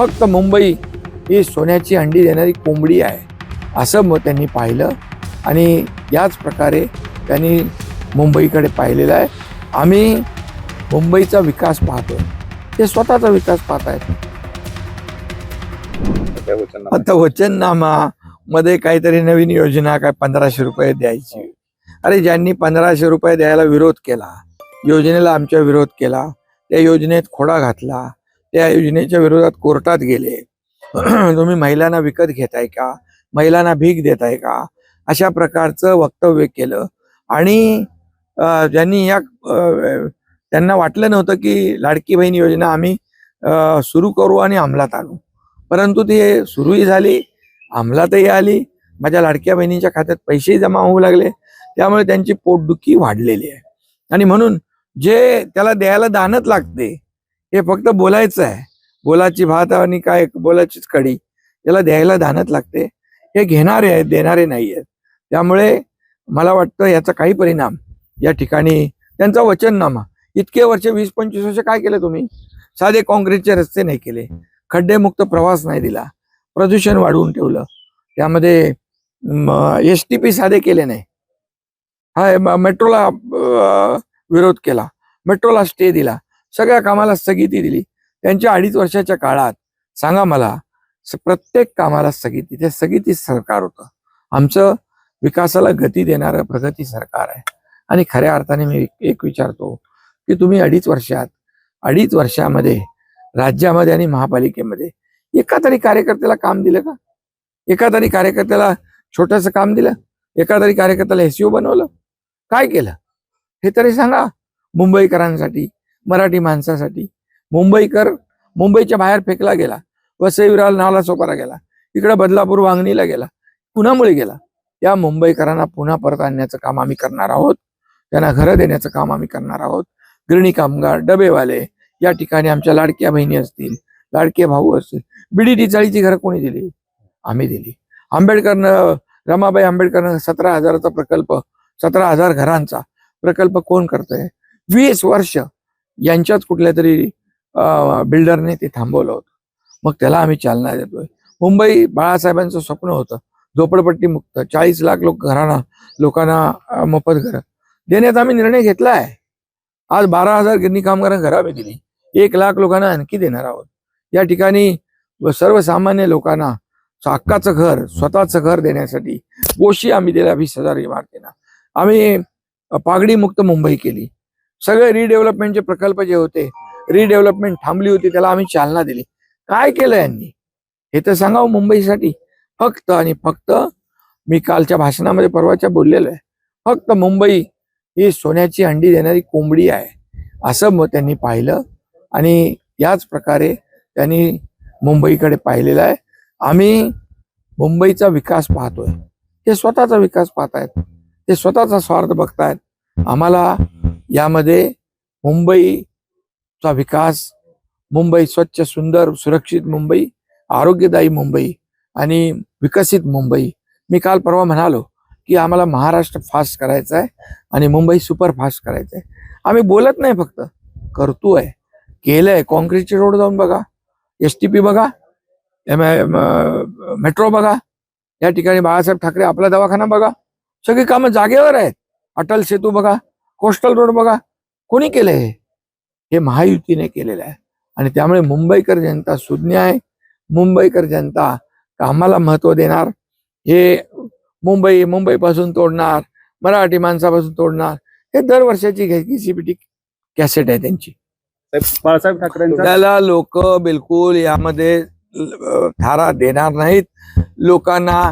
फक्त मुंबई ही सोन्याची अंडी देणारी कोंबडी आहे असं मग त्यांनी पाहिलं. आणि याच प्रकारे त्यांनी मुंबईकडे पाहिलेलं आहे. आम्ही मुंबईचा विकास पाहतो ते स्वतःचा विकास पाहत आहेत आता वचननामा मध्ये काहीतरी नवीन योजना काय पंधराशे रुपये द्यायची. अरे ज्यांनी पंधराशे रुपये द्यायला विरोध केला योजनेला आमच्या विरोध केला त्या योजनेत खोडा घातला त्या योजनेच्या विरोधात कोर्टात गेले. तुम्ही महिलांना विकत घेताय का? महिलांना भीक देताय का? अशा प्रकारचं वक्तव्य केलं. आणि ज्यांनी या त्यांना वाटलं नव्हतं की लाडकी बहीण योजना आम्ही सुरू करू आणि अंमलात आणू. परंतु ती सुरूही झाली अंमलातही आली. माझ्या लाडक्या बहिणीच्या खात्यात पैसेही जमा होऊ लागले. त्यामुळे त्यांची पोटदुखी वाढलेली आहे. आणि म्हणून जे त्याला द्यायला दानच लागते हे फक्त बोलायचं आहे. बोलाची भात आणि काय बोलाचीच कडी त्याला द्यायला धानत लागते. हे घेणारे आहेत देणारे नाही आहेत त्यामुळे मला वाटतं याचा काही परिणाम या ठिकाणी त्यांचा वचननामा. इतके वर्ष वीस पंचवीस वर्ष काय केलं तुम्ही? साधे काँक्रीटचे रस्ते नाही केले. खड्डेमुक्त प्रवास नाही दिला. प्रदूषण वाढवून ठेवलं. त्यामध्ये एस टी पी साधे केले नाही. हा मेट्रोला विरोध केला. मेट्रोला स्टे दिला. सगळ्या कामाला स्थगिती दिली. त्यांच्या अडीच वर्षाच्या काळात सांगा मला प्रत्येक कामाला स्थगिती ते स्थगिती सरकार होतं. आमचं विकासाला गती देणारं प्रगती सरकार आहे. आणि खऱ्या अर्थाने मी एक विचारतो की तुम्ही अडीच वर्षात अडीच वर्षामध्ये राज्यामध्ये आणि महापालिकेमध्ये एका तरी कार्यकर्त्याला काम दिलं का? एका तरी कार्यकर्त्याला छोटंसं काम दिलं? एका तरी कार्यकर्त्याला एसईओ बनवलं? काय केलं? हे तरी सांगा मुंबईकरांसाठी. मराठी माणसासाठी. मुंबईकर मुंबईच्या बाहेर फेकला गेला वसईविराल नाला सोपारा गेला. इकडे बदलापूर वांगणीला गेला कुणामुळे गेला. या मुंबईकरांना पुन्हा परत आणण्याचं काम आम्ही करणार आहोत. त्यांना घरं देण्याचं काम आम्ही करणार आहोत. गिरणी कामगार डबेवाले या ठिकाणी आमच्या लाडक्या बहिणी असतील लाडके भाऊ असतील. बिडी चाळीची घरं कोणी दिली? आम्ही दिली. आंबेडकरनं रमाबाई आंबेडकरनं सतरा हजाराचा प्रकल्प सतरा हजार घरांचा प्रकल्प कोण करतोय? वीस वर्ष यांच्याच कुठल्या तरी बिल्डरने ते थांबवलं होतं. मग त्याला आम्ही चालना देतोय. मुंबई बाळासाहेबांचं स्वप्न होतं. झोपडपट्टी मुक्त चाळीस लाख लोक घरांना लोकांना मोफत घरं. देण्याचा आम्ही निर्णय घेतला आहे. आज बारा हजार गिरणी कामगारांना घरं आम्ही दिली. एक लाख लोकांना आणखी देणार आहोत. या ठिकाणी सर्वसामान्य लोकांना हक्काचं घर स्वतःचं घर देण्यासाठी गोशी आम्ही दिल्या वीस हजार इमारतींना. आम्ही पागडी मुक्त मुंबई केली. सगळे रिडेव्हलपमेंटचे प्रकल्प जे होते रिडेव्हलपमेंट थांबली होती त्याला आम्ही चालना दिली. काय केलं यांनी? हे तर सांगावं मुंबईसाठी. फक्त आणि फक्त मी कालच्या भाषणामध्ये परवाच्या बोललेलो आहे फक्त मुंबई ही सोन्याची अंडी देणारी कोंबडी आहे. असं मग त्यांनी पाहिलं आणि याच प्रकारे त्यांनी मुंबईकडे पाहिलेलं आहे. आम्ही मुंबईचा विकास पाहतोय. ते स्वतःचा विकास पाहतायत. ते स्वतःचा स्वार्थ बघतायत. आम्हाला यामध्ये मुंबईचा विकास मुंबई स्वच्छ सुंदर सुरक्षित मुंबई आरोग्यदायी मुंबई आणि विकसित मुंबई. मी काल परवा म्हणालो की आम्हाला महाराष्ट्र फास्ट करायचं आहे आणि मुंबई सुपर फास्ट करायचं आहे. आम्ही बोलत नाही फक्त करतोय केलंय. कॉन्क्रीटचे रोड जाऊन बघा एस टी पी बघा एम मेट्रो बघा या ठिकाणी बाळासाहेब ठाकरे आपला दवाखाना बघा. सगळी कामं जागेवर आहेत. अटल सेतू बघा कोस्टल रोड बघा. कोणी केलंय हे? हे महायुतीने केलेलं आहे. आणि त्यामुळे मुंबईकर जनता सुज्ञ आहे. मुंबईकर जनता कामाला महत्त्व देणार. हे मुंबई मुंबईपासून तोडणार मराठी माणसापासून तोडणार. हे दरवर्षाची घ्यायची कॅसेट आहे त्यांची. साहेब, बाळासाहेब त्याला लोक बिलकुल यामध्ये थारा देणार नाहीत. लोकांना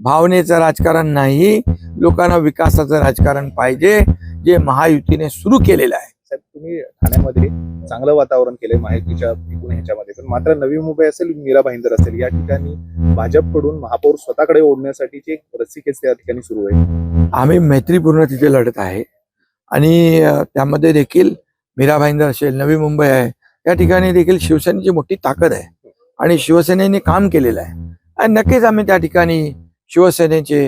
भावनेचं राजकारण नाही. लोकांना विकासाचं राजकारण पाहिजे. जे महायुतीने सुरू केलेलं आहे. साहेब तुम्ही ठाण्यामध्ये चांगलं वातावरण केलंय माहितीच्या एकूण ह्याच्यामध्ये. पण मात्र नवी मुंबई असेल मीरा भाईंदर असेल या ठिकाणी भाजपकडून महापौर स्वतःकडे ओढण्यासाठीची एक रस्सीखेच त्या ठिकाणी सुरू आहे. आम्ही मैत्रीपूर्ण तिथे लढत आहे. आणि त्यामध्ये देखील मीरा भाईंदर असेल नवी मुंबई आहे या ठिकाणी देखील शिवसेनेची मोठी ताकद आहे. आणि शिवसेनेने काम केलेलं आहे. आणि नक्कीच आम्ही त्या ठिकाणी शिवसेनेचे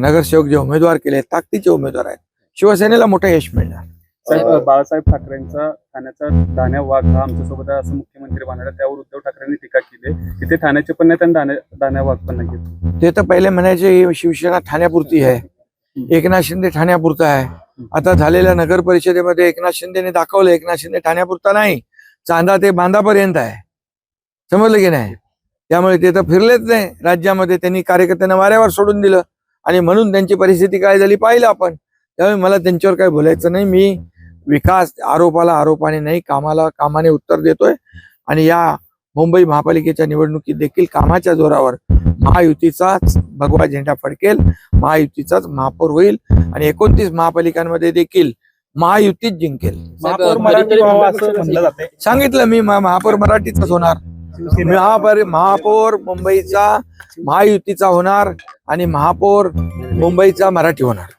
नगरसेवक जे उमेदवार केले ताकदीचे उमेदवार आहेत शिवसेनेला मोठं यश मिळणार. साहेब बाळासाहेब ठाकरेंचा ठाण्याचा ठाण्या वाघ हा आमच्यासोबत आहे असं मुख्यमंत्री म्हणाले. त्यावर उद्धव ठाकरेंनी टीका केली तिथे ठाण्याचे पण नाही आणि ठाण्या वाघ पण नाही ते तर पहिले म्हणायचे शिवसेना ठाण्यापुरती आहे. एकनाथ शिंदे ठाण्यापुरता आहे. आता झालेल्या नगर परिषदेमध्ये एकनाथ शिंदेने दाखवलं एकनाथ शिंदे ठाण्यापुरता नाही. चांदा ते बांधापर्यंत आहे. समजलं की नाही? त्यामुळे ते तर फिरलेच नाही. राज्यामध्ये त्यांनी कार्यकर्त्यांना वाऱ्यावर सोडून दिलं. आणि म्हणून त्यांची परिस्थिती काय झाली पाहिलं आपण. त्यामुळे मला त्यांच्यावर काय बोलायचं नाही. मी विकास आरोपाला आरोपाने नाही कामाला कामाने उत्तर देतोय. आणि या मुंबई महापालिकेच्या निवडणुकीत देखील कामाच्या जोरावर महायुतीचाच भगवा झेंडा फडकेल महायुतीचाच महापौर होईल आणि एकोणतीस महापालिकांमध्ये देखील महायुतीच जिंकेल. महापौर मराठी सांगितलं मी महापौर मराठीचाच होणार. महापौर महापौर मुंबईचा महायुतीचा होणार आणि महापौर मुंबईचा मराठी होणार.